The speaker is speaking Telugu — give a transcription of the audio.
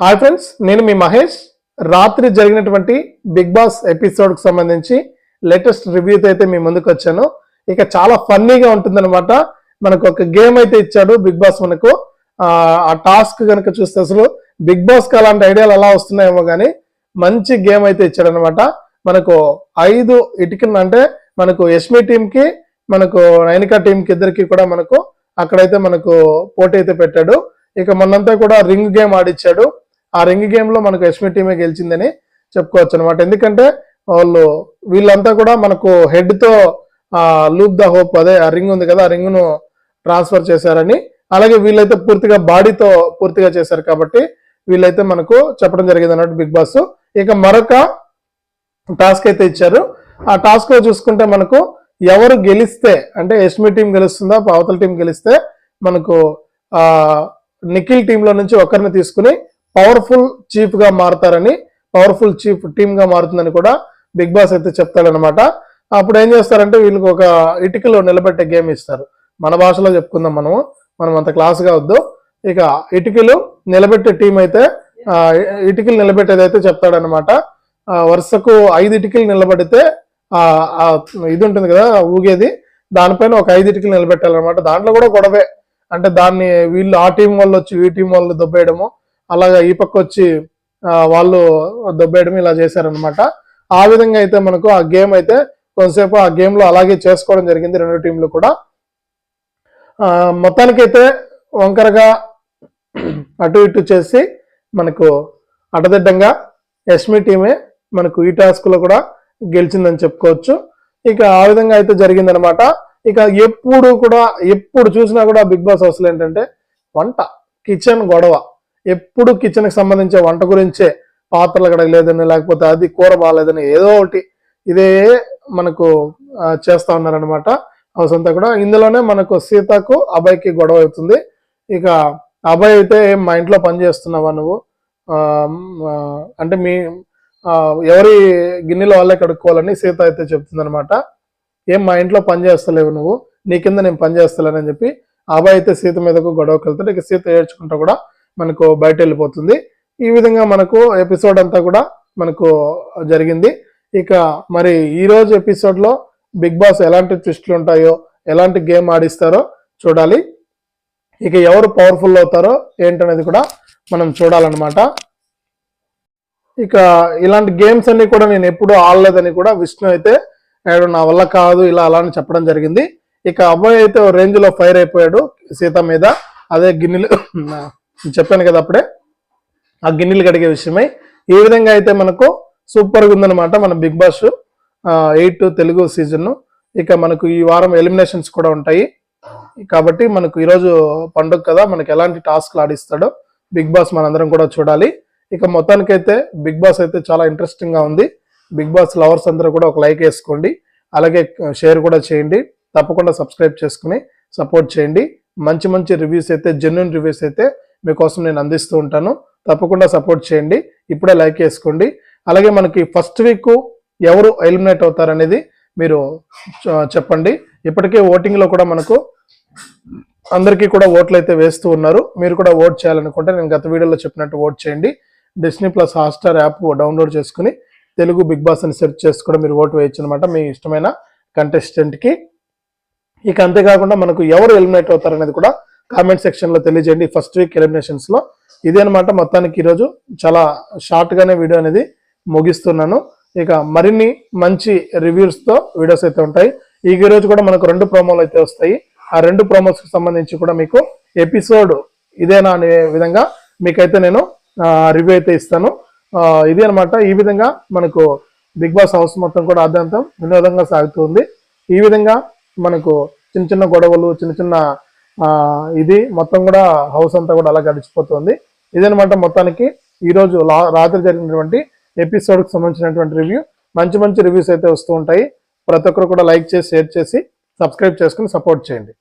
హాయ్ ఫ్రెండ్స్ నేను మీ మహేష్. రాత్రి జరిగినటువంటి బిగ్ బాస్ ఎపిసోడ్కి సంబంధించి లేటెస్ట్ రివ్యూతో అయితే మీ ముందుకు వచ్చాను. ఇక చాలా ఫన్నీగా ఉంటుందన్నమాట. మనకు ఒక గేమ్ అయితే ఇచ్చాడు బిగ్ బాస్ మనకు. ఆ, టాస్క్ కనుక చూస్తే అసలు బిగ్ బాస్కి అలాంటి ఐడియాలు ఎలా వస్తున్నాయేమో కానీ మంచి గేమ్ అయితే ఇచ్చాడనమాట మనకు ఐదు ఇటుకన్ అంటే మనకు యష్మి టీంకి మనకు నైనికా టీంకి ఇద్దరికి కూడా మనకు అక్కడైతే మనకు పోటీ అయితే పెట్టాడు. ఇక మొన్నంతా కూడా రింగ్ గేమ్ ఆడిచ్చాడు. ఆ రింగ్ గేమ్లో మనకు యష్మి టీమే గెలిచిందని చెప్పుకోవచ్చు అనమాట ఎందుకంటే వాళ్ళు వీళ్ళంతా కూడా మనకు హెడ్తో లూప్ ద హోప్ అదే ఆ రింగ్ ఉంది కదా ఆ రింగ్ను ట్రాన్స్ఫర్ చేశారని. అలాగే వీళ్ళైతే పూర్తిగా బాడీతో పూర్తిగా చేశారు కాబట్టి వీళ్ళైతే మనకు చెప్పడం జరిగింది అన్నట్టు బిగ్ బాస్. ఇక మరొక టాస్క్ అయితే ఇచ్చారు. ఆ టాస్క్లో చూసుకుంటే మనకు ఎవరు గెలిస్తే అంటే ఎస్మి టీం గెలుస్తుందా అవతల టీం గెలిస్తే మనకు ఆ నిఖిల్ టీంలో నుంచి ఒకరిని తీసుకుని పవర్ఫుల్ చీఫ్గా మారుతారని పవర్ఫుల్ చీఫ్ టీమ్గా మారుతుందని కూడా బిగ్ బాస్ అయితే చెప్తాడనమాట అప్పుడు ఏం చేస్తారంటే వీళ్ళకి ఒక ఇటుకలో నిలబెట్టే గేమ్ ఇస్తారు. మన భాషలో చెప్పుకుందాం మనము. మనం అంత క్లాస్గా వద్దు. ఇక ఇటుకలు నిలబెట్టే టీం అయితే ఇటుకలు నిలబెట్టేది అయితే చెప్తాడనమాట వరుసకు ఐదు ఇటుకలు నిలబడితే ఇది ఉంటుంది కదా ఊగేది. దానిపైన ఒక ఐదు ఇటుకలు నిలబెట్టాలన్నమాట. దాంట్లో కూడా గొడవే. అంటే దాన్ని వీళ్ళు ఆ టీం వాళ్ళు వచ్చి ఈ టీం వాళ్ళు దొబ్బేయడము అలాగా ఈ పక్క వచ్చి వాళ్ళు దొబ్బేయడం ఇలా చేశారనమాట ఆ విధంగా అయితే మనకు ఆ గేమ్ అయితే కొంతసేపు ఆ గేమ్లో అలాగే చేసుకోవడం జరిగింది రెండు టీంలు కూడా. మొత్తానికైతే వంకరగా అటు ఇటు చేసి మనకు అటదిడ్డంగా ఎస్మి టీమే మనకు ఈ టాస్క్లో కూడా గెలిచిందని చెప్పుకోవచ్చు. ఇక ఆ విధంగా అయితే జరిగిందనమాట ఇక ఎప్పుడు కూడా ఎప్పుడు చూసినా కూడా బిగ్ బాస్ అసలు ఏంటంటే వంట కిచెన్ గొడవ. ఎప్పుడు కిచెన్కి సంబంధించే వంట గురించే పాత్రలు కడగలేదని లేకపోతే అది కూర బాగాలేదని ఏదో ఒకటి ఇదే మనకు చేస్తూ ఉన్నారనమాట హౌస్ అంతా కూడా. ఇందులోనే మనకు సీతకు అబ్బాయికి గొడవ అవుతుంది. ఇక అబ్బాయి అయితే "ఏం మా ఇంట్లో పని చేస్తున్నావా నువ్వు? అంటే మీ ఎవరి గిన్నెలో వాళ్ళే కడుక్కోవాలని సీత అయితే చెప్తుంది అనమాట ఏం మా ఇంట్లో పని చేస్తలేవు నువ్వు? నీ కింద నేను పని చేస్తలేనని చెప్పి ఆ అబ్బాయి అయితే సీత మీదకు గొడవకి వెళ్తాడు ఇక సీత ఏడ్చుకుంటా కూడా మనకు బయట వెళ్ళిపోతుంది ఈ విధంగా మనకు ఎపిసోడ్ అంతా కూడా మనకు జరిగింది. ఇక మరి ఈరోజు ఎపిసోడ్లో బిగ్ బాస్ ఎలాంటి ట్విస్ట్లు ఉంటాయో ఎలాంటి గేమ్ ఆడిస్తారో చూడాలి. ఇక ఎవరు పవర్ఫుల్ అవుతారో ఏంటనేది కూడా మనం చూడాలన్నమాట. ఇక ఇలాంటి గేమ్స్ అన్ని కూడా నేను ఎప్పుడు ఆడలేదని కూడా విష్ణు అయితే "ఏడు నా వల్ల కాదు ఇలా అలా అని చెప్పడం జరిగింది. ఇక అబ్బాయి అయితే రేంజ్లో ఫైర్ అయిపోయాడు సీత మీద. అదే గిన్నెలు చెప్పాను కదా అప్పుడే? ఆ గిన్నెలు కడిగే విషయమై. ఈ విధంగా అయితే మనకు సూపర్గా ఉందన్నమాట మన Bigg Boss eight Telugu season ఇక మనకు ఈ వారం ఎలిమినేషన్స్ కూడా ఉంటాయి. కాబట్టి మనకు ఈరోజు పండుగ కదా మనకు ఎలాంటి టాస్క్లు ఆడిస్తాడో బిగ్ బాస్ మనందరం కూడా చూడాలి. ఇక మొత్తానికైతే బిగ్ బాస్ అయితే చాలా ఇంట్రెస్టింగ్గా ఉంది. బిగ్ బాస్ లవర్స్ అందరూ కూడా ఒక లైక్ వేసుకోండి. అలాగే షేర్ కూడా చేయండి. తప్పకుండా సబ్స్క్రైబ్ చేసుకుని సపోర్ట్ చేయండి. మంచి మంచి రివ్యూస్ అయితే జెన్యున్ రివ్యూస్ అయితే మీకోసం నేను అందిస్తూ ఉంటాను. తప్పకుండా సపోర్ట్ చేయండి. ఇప్పుడే లైక్ వేసుకోండి అలాగే మనకి ఫస్ట్ వీక్ ఎవరు ఎలిమినేట్ అవుతారనేది మీరు చెప్పండి. ఇప్పటికే ఓటింగ్లో కూడా మనకు అందరికీ కూడా ఓట్లు అయితే వేస్తూ ఉన్నారు. మీరు కూడా ఓట్ చేయాలనుకుంటే నేను గత వీడియోలో చెప్పినట్టు ఓట్ చేయండి. Disney plus Hotstar app download చేసుకుని తెలుగు బిగ్ బాస్ అని సెర్చ్ చేసి కూడా మీరు ఓటు వేయచ్చు అనమాట మీ ఇష్టమైన కంటెస్టెంట్కి ఇక అంతేకాకుండా మనకు ఎవరు ఎలిమినేట్ అవుతారనేది కూడా కామెంట్ సెక్షన్లో తెలియజేయండి. ఫస్ట్ వీక్ ఎలిమినేషన్స్లో ఇదే అనమాట మొత్తానికి ఈరోజు చాలా షార్ట్గానే వీడియో అనేది ముగిస్తున్నాను. ఇక మరిన్ని మంచి రివ్యూస్తో వీడియోస్ అయితే ఉంటాయి. ఈ రోజు కూడా మనకు రెండు ప్రోమోలు అయితే వస్తాయి. ఆ రెండు ప్రోమోస్కి సంబంధించి కూడా మీకు ఎపిసోడ్ ఇదేనా అనే విధంగా మీకైతే నేను రివ్యూ అయితే ఇస్తాను. ఇది అన్నమాట ఈ విధంగా మనకు బిగ్ బాస్ హౌస్ మొత్తం కూడా ఆద్యంతం వినోదంగా సాగుతుంది ఈ విధంగా మనకు చిన్న చిన్న గొడవలు చిన్న చిన్న ఇది మొత్తం కూడా హౌస్ అంతా కూడా అలా గడిచిపోతుంది ఇదనమాట మొత్తానికి ఈరోజు రాత్రి జరిగినటువంటి ఎపిసోడ్కి సంబంధించినటువంటి రివ్యూ మంచి మంచి రివ్యూస్ అయితే వస్తూ ఉంటాయి. ప్రతి ఒక్కరు కూడా లైక్ చేసి షేర్ చేసి సబ్స్క్రైబ్ చేసుకుని సపోర్ట్ చేయండి.